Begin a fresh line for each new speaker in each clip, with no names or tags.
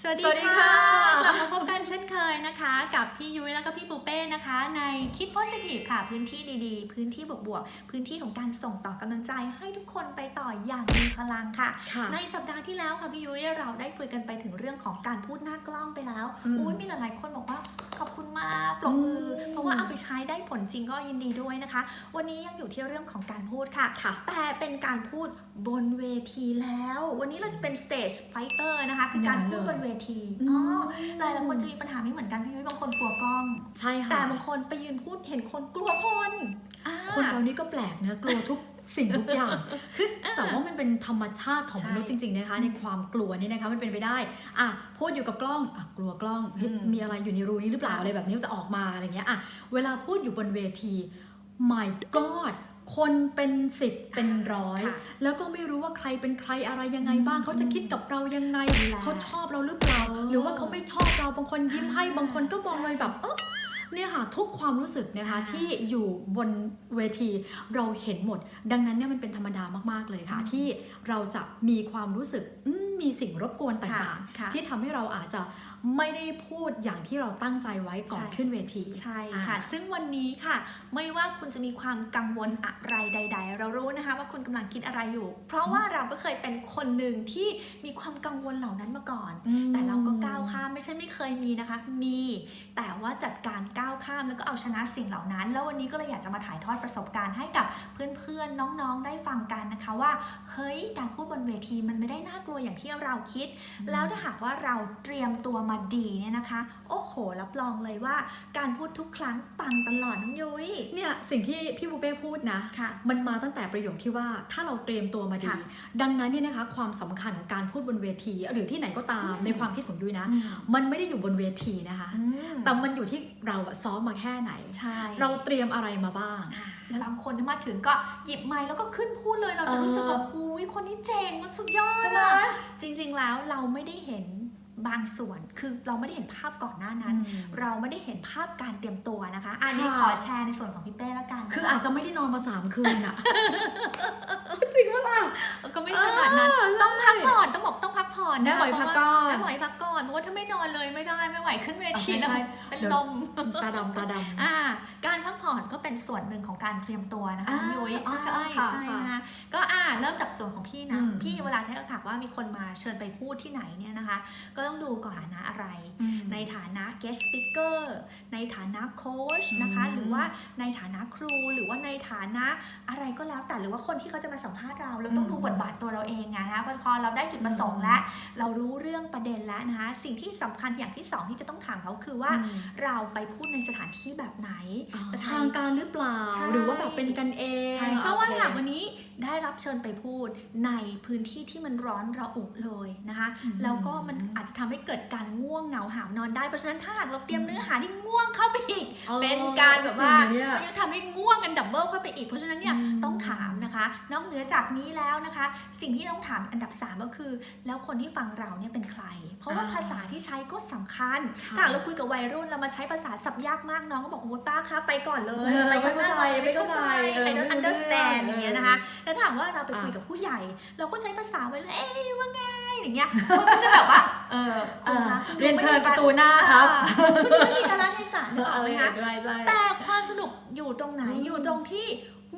สวัสดี
สวัสดี
ค่ะ
ค่ะ
กลับมาพบกันเช่นเคยนะคะ กับพี่ยุ้ยแล้วก็พี่ปูเป้นะคะ ในคิด Positive ค่ะ พื้นที่ดีๆ พื้นที่บวกๆ พื้นที่ของการส่งต่อกำลังใจให้ทุกคนไปต่ออย่างมีพลังค่ะ
ค่ะ
ในสัปดาห์ที่แล้วค่ะพี่ยุ้ยเราได้คุยกันไปถึงเรื่องของการพูดหน้ากล้องไปแล้ว
อืม
อุ้ยมีหลายๆคนบอกว่าขอบคุณมากปรบมืออ
ม
เพราะว่าเอาไปใช้ได้ผลจริงก็ยินดีด้วยนะคะ วันนี้ยังอยู่ที่เรื่องของการพูดค่ะ
ค่ะ
แต่เป็นการพูดบนเวทีแล้ว วันนี้เราจะเป็น stage fighter นะคะคือการพูดบนเวที
อืม
อ๋อหลายหลายคนจะมีปัญหานี้เหมือนกันพี่ยุ้ยบางคนกลัวกล้อง
ใช่ค่ะ
แต่บางคนไปยืนพูดเห็นคนกลัวคนอ่า
คนเรานี่ก็แปลกนะกลัวทุก สิ่งทุกอย่างคือแต่ว่ามันเป็นธรรมชาติของ
ใช่
มนุษย์จริง ๆนะคะ ในความกลัวนี่นะคะมันเป็นไปได้อะพูดอยู่กับกล้องอะกลัวกล้องเฮ้ย
อืม
มีอะไรอยู่ในรูนี้หรือเปล่า
ค่ะ
อะไรแบบนี้จะออกมาอะไรเงี้ยอะเวลาพูดอยู่บนเวที my god คนเป็นสิบเป็นร้อย
ค่ะ
แล้วก็ไม่รู้ว่าใครเป็นใครอะไรยังไงบ้าง
อืม
เขาจะคิดกับเรายังไง
นั่นแหละ
เขาชอบเราหรือเปล่า
เออ
หรือว่าเขาไม่ชอบเราบางคนยิ้มให้
อ่า
บางคนก็มอง
ใช่
เลยแบบเออ เนี่ยค่ะทุกความรู้สึกนะคะ
ค่ะ
ที่อยู่บนเวทีเราเห็นหมด ดังนั้นเนี่ยมันเป็นธรรมดามากๆเลยค่ะ
อืม
ที่เราจะมีความรู้สึกอืมมีสิ่งรบกวนต่าง
ค่ะ
ๆที่ทำให้เราอาจจะไม่ได้พูดอย่างที่เราตั้งใจไว้ก่อน
ใช่
ขึ้นเวที
ใช่ค่ะ
อ่า
ซึ่งวันนี้ค่ะ ไม่ว่าคุณจะมีความกังวลอะไรใด ๆ เรารู้นะคะ ว่าคุณกำลังคิดอะไรอยู่ เพราะว่าเราก็เคยเป็นคนหนึ่งที่มีความกังวลเหล่านั้นมาก่อน แต่เราก็ก้าวข้ามไม่ใช่ไม่เคยมีนะคะ มีแต่ว่าจัดการก้าวข้ามแล้วก็เอาชนะสิ่งเหล่านั้น แล้ววันนี้ก็เลยอยากจะมาถ่ายทอดประสบการณ์ให้กับเพื่อนๆน้องๆได้ฟังกันนะคะว่า เฮ้ยการพูดบนเวทีมันไม่ได้น่ากลัวอย่างที่เราคิด แล้วถ้าหากว่าเราเตรียมตัวมาดีเนี่ยนะคะ โอ้โหรับรองเลยว่า การพูดทุกครั้งปังตลอดน้องยุ้ย
เนี่ยสิ่งที่พี่ปูเป้พูดนะ
ค่ะ
มันมาตั้งแต่ประโยคที่ว่าถ้าเราเตรียมตัวมาดี
ค่ะ
ดังนั้นเนี่ยนะคะความสำคัญของการพูดบนเวที หรือที่ไหนก็ตาม
อืม
ในความคิดของยุ้ยนะ มันไม่ได้อยู่บนเวทีนะคะ
อืม
แต่มันอยู่ที่เราอะซ้อมมาแค่ไหน
ใช่
เราเตรียมอะไรมาบ้าง
อ่าแล้วบางคนที่มาถึงก็หยิบไมค์แล้วก็ขึ้นพูดเลยเราจะรู้สึกว่า
เออ
อุ้ยคนนี้เจ๋งมันสุดยอด
ใช่ไหม
อะจริง ๆ แล้วเราไม่ได้เห็นบางส่วนคือเราไม่ได้เห็นภาพก่อนหน้านั้น เราไม่ได้เห็นภาพการเตรียมตัวนะคะ อันนี้
ค่ะ
ขอแชร์ในส่วนของพี่เป้แล้วกันน
คืออาจจะไม่ได้นอนมาสามคืนอะจริงปะล่ะ
ก็ไม่ขนาดนั้น ต้องพักผ่อนต้องบอกต้องพักผ่อน
ได้
นะคะ
ไหวพักก่อน
ได้ไหวพักก่อนเพราะว่าถ้าไม่นอนเลย ขึ้นเวที
อะ
แล้ว
ใช่
เป็ น
เดี๋ยว
ลม
ตาดำตาดำ
อ่าการพักผ่อนก็เป็นส่วนหนึ่งของการเตรียมตัวนะคะ
อ่า
พี่ยุ้ย
อ๋อ
ใช่
ค่ะ
ใช่
ค่ะ
นะคะก็อ่าเริ่มจากส่วนของพี่นะ
อืม
พี่เวลาถ้าถามว่ามีคนมาเชิญไปพูดที่ไหนเนี่ยนะคะ ก็ต้องดูก่อนนะอะไร
อืม
ในฐานะ guest speaker ในฐานะโค้ชนะคะ
อืม
หรือว่าในฐานะครู หรือว่าในฐานะอะไรก็แล้วแต่หรือว่าคนที่เขาจะมาสัมภาษณ์เราเราต้อง
อืม
ดูบทบาทตัวเราเองไงนะคะพอพอเราได้จุดประสงค์แล้ว เรารู้เรื่องประเด็นแล้วนะคะ สิ่งที่สำคัญอย่างที่สองที่จะต้องถามเขาคือว่า
อืม
เราไปพูดในสถานที่แบบไหน
อ๋อ
สถน
ทางการหรือเปล่า
ใช่
หรือว่าแบบเป็นกันเอง
ใช่เพราะว่า
โอค
หากวันนี้ได้รับเชิญไปพูดในพื้นที่ที่มันร้อนระอุเลยนะคะ
อืม
แล้วก็มันอาจจะทำให้เกิดการง่วงเหงาหาวนอนได้เพราะฉะนั้นถ้าหากเราเตรียมเนื้อหาที่ง่วงเข้าไปอีก
อ๋อ
เป็นการแบบว่า
จริงเหรอเนี่ย
มันจะทำให้ง่วงกันดับเบิลเข้าไปอีก เพราะฉะนั้นเนี่ย
อืม
ต้องถามนะคะ นอกเหนือจากนี้แล้วนะคะ สิ่งที่ต้องถามอันดับ 3 ก็คือ แล้วคนที่ฟังเราเนี่ยเป็นใคร เพราะว่า
อ่า
ภาษาที่ใช้ก็สำคัญ
ค่ะ
ถ้าหากเราคุยกับวัยรุ่นเรามาใช้ภาษาสับยากมากน้องก็บอกโอ้ป้าคะไปก่อนเลย
เออ
ไป
ไม่เข้าใจ
ก่อนลย
ไม่เข้าใจเออ
I don't
ไม่รู้
understand
เรื่อง
อย่างเงี้ย นะคะแล้วถามว่าเราไปคุย
อะ
กับผู้ใหญ่ เราก็ใช้ภาษาวัยรุ่นเอ๊ะว่าไงอย่างเงี้ยเขาก็จะแบบว่าเออคุณคะคุณ
เรียนเชิญ
ไม่มี
ประตูหน้าครับ
อ่าคุณไม่มีการละเทศะนึกออกไหมคะ
ใช่ใช่
แต่ความสนุกอยู่ตรงไหน
อืม
อยู่ตรงที่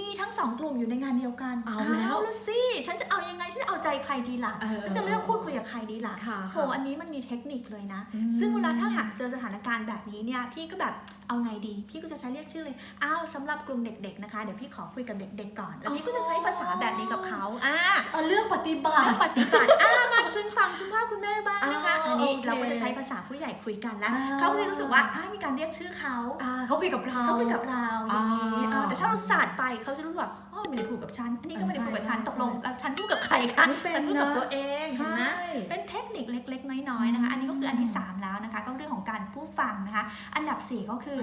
มีทั้งสองกลุ่มอยู่ในงานเดียวกัน
เอาแล้ว
ละสิ ฉันจะเอายังไง ฉันจะเอาใจใครดีล่ะ
เออ
ฉันจะเลือกพูดคุยกับใครดีล่ะ
ค่ะ
โห อันนี้มันมีเทคนิคเลยนะ
อืม
ซึ่งเวลาถ้าหากเจอสถานการณ์แบบนี้เนี่ย พี่ก็แบบเอาไงดี พี่ก็จะใช้เรียกชื่อเลยอ้าวสำหรับกลุ่มเด็ก ๆนะคะ เดี๋ยวพี่ขอคุยกับเด็ก ๆ ก่อน แล้วพี่ก็จะใช้ภาษาแบบนี้กับเขาอ่า
เอาเรื่องปฏิบัติ
เรื่องปฏิบัติอ่ามาซึ่งฟังคุณพ่อคุณแม่บ้างนะคะ
อ่า
อันนี้
โอเค
เราก็จะใช้ภาษาผู้ใหญ่คุยกันแล้ว
อ่า
เขาก็จะรู้สึกว่าอ่ามีการเรียกชื่อเขา
อ่าเขาคุยกับเรา
เขาคุยกับเราอย่างนี้
อ่า
เออแต่ถ้าเราสาดไปเขาจะรู้สึกว่าอ๋อไม่ได้พูดกับฉันอันนี้ก็ไม่ได้พูดกับฉัน
ใช่
ตกลง
ใช่
แล้วฉันพูดกับใครคะ
นี่เป็น
ฉันพูดกับ
นะ
ตัวเองเห็นไหม
ใช่
เป็นเทคนิคเล็ก ๆ น้อยๆนะคะ อันนี้ก็คืออันที่ 3 แล้วนะคะ ก็เรื่องของการผู้ฟังนะคะ อันดับ 4 ก็คือ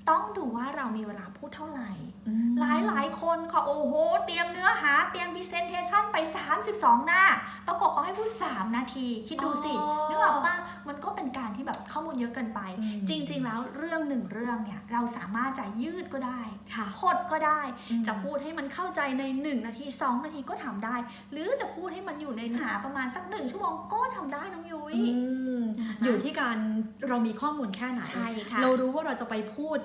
อต้องดูว่าเรามีเวลาพูดเท่าไหร่
อืม
หลายหลายๆคนค่ะโอ้โห เตรียมเนื้อหาเตรียม presentation ไป 32 หน้าปรากฏเขาให้พูด 3 นาที คิดดูสิ
อ๋อ
นึกออกปะมันก็เป็นการที่แบบข้อมูลเยอะเกินไป
อืม
จริง ๆ แล้วเรื่องหนึ่งเรื่องเนี่ย เราสามารถจะยืดก็ได้
ค่ะ
หดก็ได้
อืม
จะพูดให้มันเข้าใจใน 1 นาที 2 นาทีก็ทำได้ หรือจะพูดให้มันอยู่ในเนื้อหาประมาณสักหนึ่งชั่วโมงก็ทำได้น้องยุ้ย
อืมอยู่ที่การเรามีข้อมูลแค่ไหน
ใช่ค่ะ
เรารู้ว่าเราจะไปพูด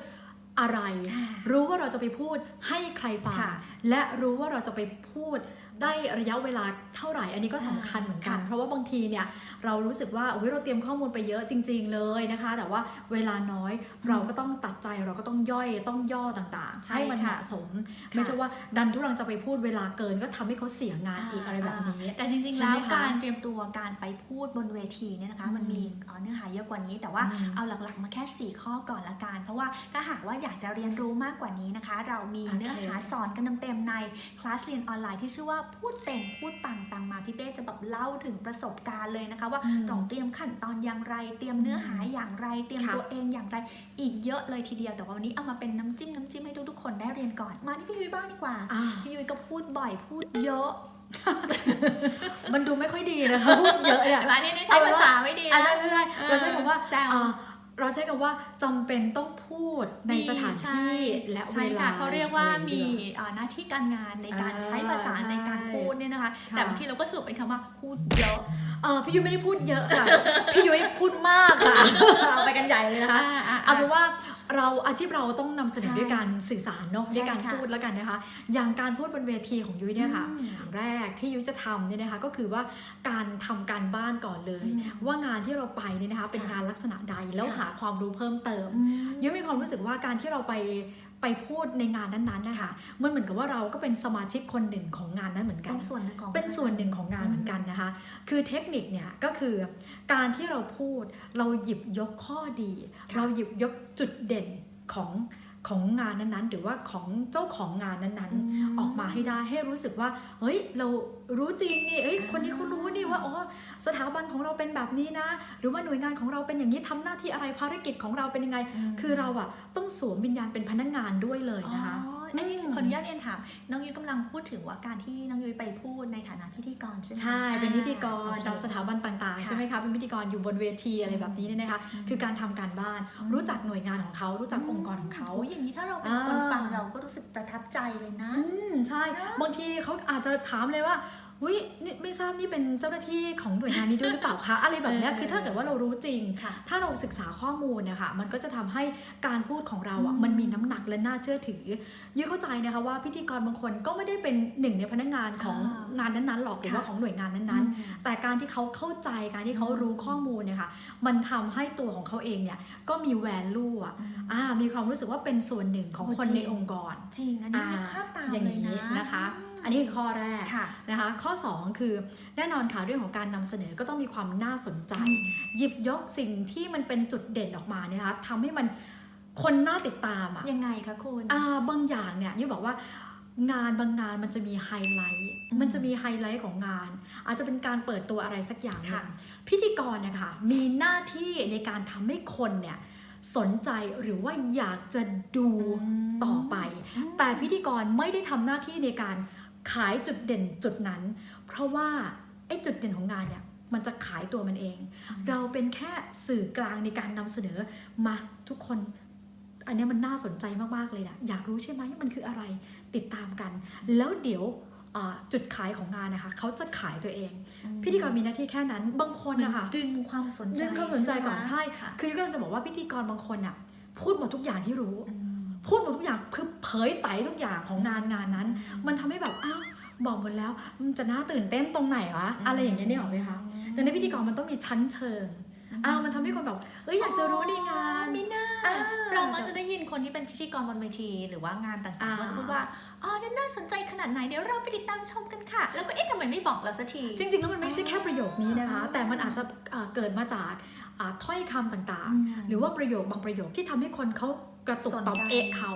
อะไร
อ่า
รู้ว่าเราจะไปพูดให้ใครฟัง
ค่ะ
และรู้ว่าเราจะไปพูด ได้ระยะเวลาเท่าไหร่อันนี้ก็สำคัญเหมือนกัน
ค่ะ
เพราะว่าบางทีเนี่ยเรารู้สึกว่าอุ๊ยเราเตรียมข้อมูลไปเยอะจริง ๆ เลยนะคะ แต่ว่าเวลาน้อยเราก็ต้องตัดใจเราก็ต้องย่อยต้องย่อต่างๆ
ใช่
ให้มันเห
ค่ะ
มาะสม ไม่ใช่ว่าดันทุรังจะไปพูดเวลาเกินก็ทำให้เขาเสียงานอีกอะไรแบบนี้
แต่จริงๆ
ใช่
แล้
ไหม
ว
คะ
การเตรียมตัวการไปพูดบนเวทีเนี่ยนะคะ
อืม
มันมีเอ่อเนื้อหาเยอะกว่านี้ แต่ว่า
อืม
เอาหลักๆมาแค่ 4 ข้อก่อนละกันเพราะว่าถ้าหากว่าอยากจะเรียนรู้มากกว่านี้นะคะ เรามี
โอเค
เนื้อหาสอนกันเต็มๆในคลาสเรียนออนไลน์ที่ชื่อว่าพูดเป็นพูดปังตังมาพี่เป้จะแบบเล่าถึงประสบการณ์เลยนะคะ ว่า
อืม
ต้องเตรียมขั้นตอนอย่างไร เตรียมเนื้อหาอย่างไร เตรียม
ค่ะ
ตัวเองอย่างไร อีกเยอะเลยทีเดียวแต่ว่าวันนี้เอามาเป็นน้ำจิ้มน้ำจิ้มให้ทุกๆคนได้เรียนก่อนมาที่พี่ยุ้ยบ้างดีกว่า
อ่า
พี่ยุ้ยก็พูดบ่อยพูดเยอะ
มันดูไม่ค่อยดีนะคะพูดเยอะเนี่ย
แต่ว่านี่นี่ใช้ภาษาไม่ดี
อะ
นะ
ใช่ใช่ใช่เราใช้คำว่า
แซว
อ่า เราใช้คำว่าจำเป็นต้องพูดในสถาน
ใช่
ที่และเว
ใช่
ลา
ค่ะเขาเรียกว่า
อะไร
มี
อย่งเงี้ย
อ่าหน้าที่การงานในการ
อ่า
ใช้ภาษา
ใช่
ในการพูดเนี่ยนะคะ
ค่ะ
แต่บางทีเราก็สรุปเป็นคำว่าพูดเยอะ
เออพี่ยุ้ยไม่ได้พูดเยอะค่ะ พี่ยุ้ยพูดมากค่ะเอาไปกันใหญ่เลยนะคะเอาเป็นว่า เราอาชีพเราต้องนำเสนอ
ใช่
ด้วยการสื่อสารเนาะ
ใช่
ด้วยการ
ค่ะ
พูดแล้วกันนะคะ อย่างการพูดบนเวทีของยุ้ยเนี่ยค่ะ
อืม
อย่างแรกที่ยุ้ยจะทำเนี่ยนะคะก็คือว่าการทำการบ้านก่อนเลย
อืม
ว่างานที่เราไปเนี่ยนะคะเป็น
ค่ะ
งานลักษณะใดแล้ว
ค่ะ
หาความรู้เพิ่มเติม
อืม
ยุ้ยมีความรู้สึกว่าการที่เราไป ไปพูดในงานนั้นๆนะคะมันเหมือนกับว่าเราก็เป็นสมาชิกคนหนึ่งของงานนั้นเหมือนกั
เป็นนส่วนหนึ่งของ
เป็นส่วนหนึ่งของงานเหมือนกันนะคะ คือเทคนิคเนี่ยก็คือการที่เราพูดเราหยิบยกข้อดี
ค่ะ
เราหยิบยกจุดเด่นของ ของงานนั้นๆ หรือว่าของเจ้าของงานนั้นๆ ออกมาให้ได้ให้รู้สึกว่า เฮ้ย เรารู้จริงนี่เอ้ย
อ่า
คนนี้เขารู้นี่ว่าอ๋อสถาบันของเราเป็นแบบนี้นะ หรือว่าหน่วยงานของเราเป็นอย่างนี้ทำหน้าที่อะไรภารกิจของเราเป็นยังไง
ม
คือเราอะต้องสวมวิญญาณเป็นพนักงานด้วยเลยนะคะ
อ๋ออันนี้
อืม
ขออนุญาตเรียนถาม น้องยุ้ยกำลังพูดถึงว่าการที่น้องยุ้ยไปพูดในฐานะพิธีกรใช่ไหม
ใช่ เป็นพิธีกร
อ่า
ตามสถาบันต่างๆ
ค่ะ
ใช่ไหมคะ เป็นพิธีกรอยู่บนเวทีอะไรแบบนี้เนี่ยนะคะ
อืม
คือการทำการบ้าน
อืม
รู้จักหน่วยงานของเขา รู้จักองค์กรของเขา
โอ้ยอย่างนี้ถ้าเราเป็น
อ่า
คนฟังเราก็รู้สึกประทับใจเลยนะ
อืม ใช่ บางทีเขาอาจจะถามเลยว่า วินี่ไม่ทราบนี่เป็นเจ้าหน้าที่ของหน่วยงานนี้ด้วยหรือเปล่าคะอะไรแบบเนี้ย
เออ
คือถ้าเกิดว่าเรารู้จริง
ค่ะ
ถ้าเราศึกษาข้อมูลนะคะมันก็จะทำให้การพูดของเราอะ
อืม
มันมีน้ำหนักและน่าเชื่อถือยุ้ยเข้าใจนะคะว่าพิธีกรบางคนก็ไม่ได้เป็นหนึ่งในพนักงานของ
อ่างา
นนั้นๆหรอกหรือว่า
ค่ะ
ของหน่วยงานนั้นๆ แต่การที่เขาเข้าใจการที่เขารู้ข้อมูลเนี่ยค่ะมันทำให้ตัวของเขาเองเนี่ยก็มีแวลูอะ
อืม
อ่ามีความรู้สึกว่าเป็นส่วนหนึ่งของ
โอ้
คน
จริง
ในองค์กร
จริงอันนี้
อ่า
นึกภาพตาม
อย่าง
เลย
นี้
นะ
นะคะ อันนี้คือข้อแรก
ค่ะ
นะคะข้อ 2 คือแน่นอนค่ะเรื่องของการนำเสนอก็ต้องมีความน่าสนใจ หยิบยกสิ่งที่มันเป็นจุดเด่นออกมาเนี่ยนะคะทำให้มันคนน่าติดตามอะ
ยังไงคะคุณ
อ่าบางอย่างเนี่ยยุ้ยบอกว่างานบางงานมันจะมีไฮไลท์
อืม
มันจะมีไฮไลท์ของงาน อาจจะเป็นการเปิดตัวอะไรสักอย่างหนึ่
ค่ะ
งพิธีกรเนะคะมีหน้าที่ในการทำให้คนเนี่ยสนใจหรือว่าอยากจะดูต่อไป แต่พิธีกรไม่ได้ทำหน้าที่ในการ ขายจุดเด่นจุดนั้น เพราะว่าไอ้จุดเด่นของงานเนี่ยมันจะขายตัวมันเอง เราเป็นแค่สื่อกลางในการนำเสนอมาทุกคน อันเนี้ยมันน่าสนใจมากๆเลยนะอยากรู้ใช่ไหมมันคืออะไรติดตามกัน แล้วเดี๋ยวอ่าจุดขายของงานนะคะเขาจะขายตัวเอง พิธีกรมีหน้าที่แค่นั้นบางคน
เหมือน
นะคะ
ดึงความสนใจ
ดึงความสนใจก่อน
ไหม
ใช่
ค่ะ
คือยุ้ยกำลังจะบอกว่าพิธีกรบางคนอะพูดหมดทุกอย่างที่รู้
อืม
พูดหมดทุกอย่างคือเผยไตทุกอย่างของงานงานนั้น มันทำให้แบบอ้าวบอกหมดแล้วมันจะน่าตื่นเต้นตรงไหนวะอะไรอย่างเงี้ยนี่หรอกไหมคะแต่ในพิธีกรมันต้องมีชั้นเชิงอ้าวมันทำให้คนแบบเอ้ยอยากจะรู้ในงาน
มิน่า
อ่า
เรามักจะได้ยินคนที่เป็นพิธีกรบนเวทีหรือว่างานต่าง
อ่า
ๆก็จะพูดว่าอ๋อนั่นน่าสนใจขนาดไหนเดี๋ยวเราไปติดตามชมกันค่ะ แล้วก็เอ๊ะทำไมไม่บอกเราสักที
จริงๆแล้วมันไม่ใช่แค่ประโยคนี้นะคะ
อ๋อ
แต่มันอาจจะอ่าเกิดมาจากอ่าถ้อยคำต่าง
อืม
ๆหรือว่าประโยคบางประโยคที่ทำให้คนเขา กระตุก
สน
ต่อม
ใจ
เอะเขา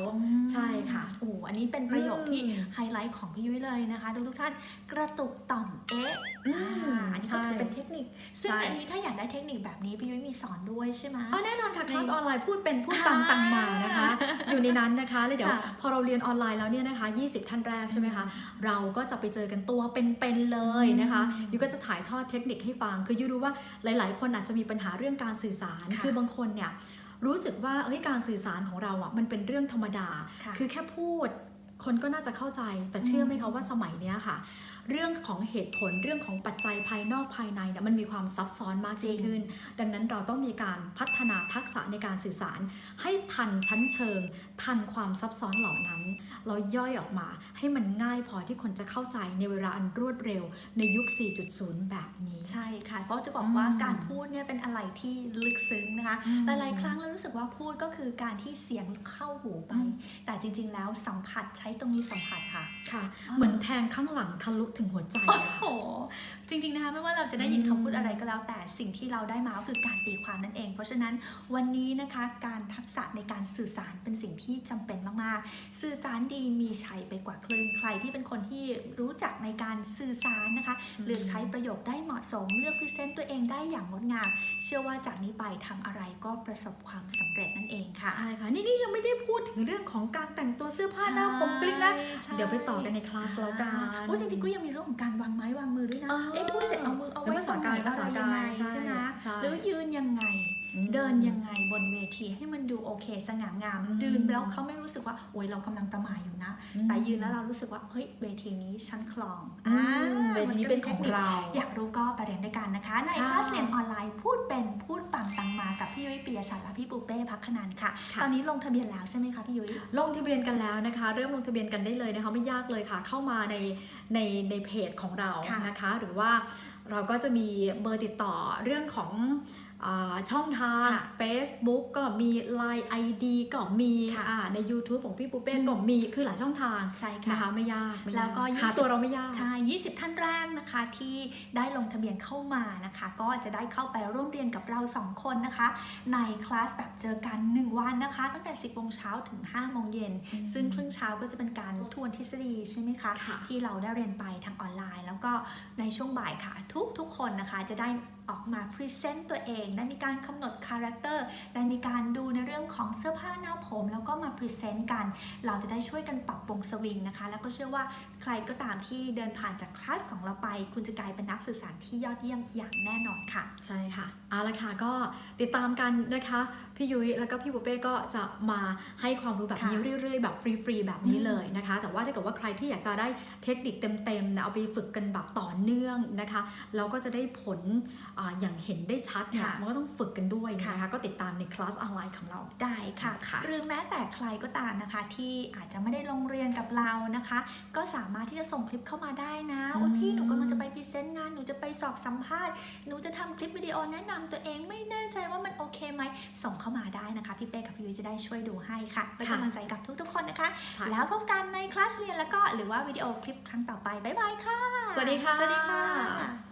ใช่ค่ะ
โอ้โหอันนี้เป็นประโยคที่
อืม
ไฮไลท์ของพี่ยุ้ยเลยนะคะทุกทุกๆท่านกระตุกต่อมเอ๊ะ
อืม
อ่าอันนี้ก็
ใช่
ถือเป็นเทคนิค ซึ่ง
ใช่
อันนี้ถ้าอยากได้เทคนิคแบบนี้พี่ยุ้ยมีสอนด้วยใช่ไหม
อ๋อแน่นอนค่ะคลาส
ใน
ออนไลน์พูดเป็นพูดตามตังมานะคะ อยู่ในนั้นนะคะแล้วเดี๋ยว
ค่ะ
พอเราเรียนออนไลน์แล้วเนี่ยนะคะ 20 ท่านแรกใช่ไหมคะเราก็จะไปเจอกันตัวเป็นๆเลยนะคะ
อืม
ยูก็จะถ่ายทอดเทคนิคให้ฟังคือยูรู้ว่าหลาย ๆ คนอาจจะมีปัญหาเรื่องการสื่อสาร
ค่ะ
คือบางคนเนี่ย รู้สึกว่าเอ้ยการสื่อสารของเราอะมันเป็นเรื่องธรรมดา
ค่ะ
คือแค่พูดคนก็น่าจะเข้าใจ แต่เชื่อไหมคะว่าสมัยเนี้ยค่ะ เรื่องของเหตุผลเรื่องของปัจจัยภายนอกภายในเนี่ยมันมีความซับซ้อนมากยิ่งขึ้น ดังนั้นเราต้องมีการพัฒนาทักษะในการสื่อสาร ให้ทันชั้นเชิง ทันความซับซ้อนเหล่านั้น เราย่อยออกมาให้มันง่ายพอที่คนจะเข้าใจในเวลาอันรวดเร็วในยุค 4.0 แบบนี้
ใช่ค่ะเพราะจะบอกว่า
อืม
การพูดเนี่ยเป็นอะไรที่ลึกซึ้งนะคะ
อืม
หลายๆครั้งเรารู้สึกว่าพูดก็คือการที่เสียงเข้าหูไป
อืม
แต่จริง ๆ แล้วสัมผัสใช้ตรงนี้สัมผัสค่ะ
ค่ะ
อ่า
เหมือนแทงข้างหลังทะลุถึงหัวใจ
โอ้
อะ
โห จริงๆนะคะไม่ว่าเราจะได้ยิน
อืม
คำพูดอะไรก็แล้วแต่สิ่งที่เราได้มาก็คือการตีความนั่นเอง เพราะฉะนั้นวันนี้นะคะการทักษะในการสื่อสารเป็นสิ่งที่จำเป็นมากๆ สื่อสารดีมีชัยไปกว่าครึ่งใครที่เป็นคนที่รู้จักในการสื่อสารนะคะเลือกใช้ประโยคได้เหมาะสมเลือกพรีเซนต์ตัวเองได้อย่างงดงามเชื่อว่าจากนี้ไปทำอะไรก็ประสบความสำเร็จนั่นเองค่ะ
ใช่ค่ะนี่นี่ยังไม่ได้พูดถึงเรื่องของการแต่งตัวเสื้อผ้าหน้าผมกลิ้งนะ
ใช่
เดี๋ยวไปต่อกันในคลาสแล้วกัน
โอ้จริงๆก็ยังมีเรื่องของการวางไม้วางมือด้วยนะ
อ่า
เอ๊ะพูดเสร็จเอามือเอา
เป็น
ไว้
ภาษากาย
ตรงไหน
ภาษากาย
อะไรยังไง
ใช่
ใช่ไหม
ใช่
หรือยืนยังไง
อืม
เดินยังไงบนเวทีให้มันดูโอเค สง่างาม
อืม
ยืนแล้วเขาไม่รู้สึกว่าโอ้ยเรากำลังประหมาอยู่นะ แต่ยืนแล้วเรารู้สึกว่าเฮ้ยเวทีนี้ฉันคลอง
อื
อ่าม
เวทีนี้เป็นของเรา
อยากรู้ก็ไปเรียนด้วยกันนะคะใน
ค่ะ
คลาสเรียนออนไลน์พูดเป็นพูดปังตังมากับพี่ยุ้ยปียชัดและพี่ปูเป้พักขนันค่ะ
ค่ะ
ตอนนี้ลงทะเบียนแล้วใช่ไหมคะพี่ยุ้ย
ลงทะเบียนกันแล้วนะคะ เริ่มลงทะเบียนกันได้เลยนะคะไม่ยากเลยค่ะ เข้ามาในในในเพจของเรา
ค่ะ
นะคะ หรือว่าเราก็จะมีเบอร์ติดต่อเรื่องของอา ช่องทาง
ค่ะ
Facebook ก็มี Line ID ก็มี
ค่ะ
อ่าใน YouTube ของพี่ปูเป้
อืม
ก็มีคือหลายช่องทาง
ใช่
นะ
ค่ะ
คะไม่ยากไม่ยา
แล้วก็
หา
20
ตัวเราไม่ยาก
ใช่ 20 ท่านแรกนะคะที่ได้ลงทะเบียนเข้ามานะคะ ก็จะได้เข้าไปร่วมเรียนกับเรา 2 คนนะคะ ในคลาสแบบเจอกัน 1 วันนะคะ ตั้งแต่ 10โมงเช้าถึง 5 โมงเย็น
อืม
ซึ่งครึ่งเช้าก็จะเป็นการทวนทฤษฎีใช่ไหมคะ
ค่ะ
ที่เราได้เรียนไปทางออนไลน์ แล้วก็ในช่วงบ่ายค่ะ ทุกทุกๆคนนะคะจะได้ออกมาพรีเซนต์ตัวเองได้มีการกำหนดคาแรคเตอร์ได้มีการดูในเรื่องของเสื้อผ้าหน้าผม แล้วก็มาพรีเซนต์กัน เราจะได้ช่วยกันปรับปรุงสวิงนะคะ แล้วก็เชื่อว่าใครก็ตามที่เดินผ่านจากคลาสของเราไป คุณจะกลายเป็นนักสื่อสารที่ยอดเยี่ยมอย่างแน่นอนค่ะ
ใช่ค่ะเอาละค่ะก็ติดตามกันนะคะ พี่ยุ้ยแล้วก็พี่ปุเป้ก็จะมาให้ความรู้แบบนี้
ค่ะ
เรื่อยๆ แบบฟรีๆแบบนี้
อืม
เลยนะคะ แต่ว่าถ้าเกิดว่าใครที่อยากจะได้เทคนิคเต็มๆนะเอาไปฝึกกันแบบต่อเนื่องนะคะแล้วก็จะได้ผลอาอย่างเห็นได้ชัดเนี่ย
ค่ะ
มันก็ต้องฝึกกันด้วยนะ
ค่ะ
คะก็ติดตามในคลาสออนไลน์ของเรา
ได้ค่ะ
ค่ะ
หรือแม้แต่ใครก็ตามนะคะ ที่อาจจะไม่ได้ลงเรียนกับเรานะคะ ก็สามารถที่จะส่งคลิปเข้ามาได้นะ
อืม
โอ้ยพี่หนูกำลังจะไปพรีเซนต์งานหนูจะไปสอบสัมภาษณ์หนูจะทำคลิปวิดีโอแนะนำตัวเองไม่แน่ใจว่ามันโอเคไหมส่งเข้ามาได้นะคะ พี่เป้กับพี่ยุ้ยจะได้ช่วยดูให้ค่ะเป็นกำลังใจกับทุกๆคนนะคะ
ค่ะ
แล้วพบกันในคลาสเรียนแล้วก็หรือว่าวิดีโอคลิปครั้งต่อไปบ๊ายบายค่ะ
สวัสดีค่ะ
สวัสดีค่ะ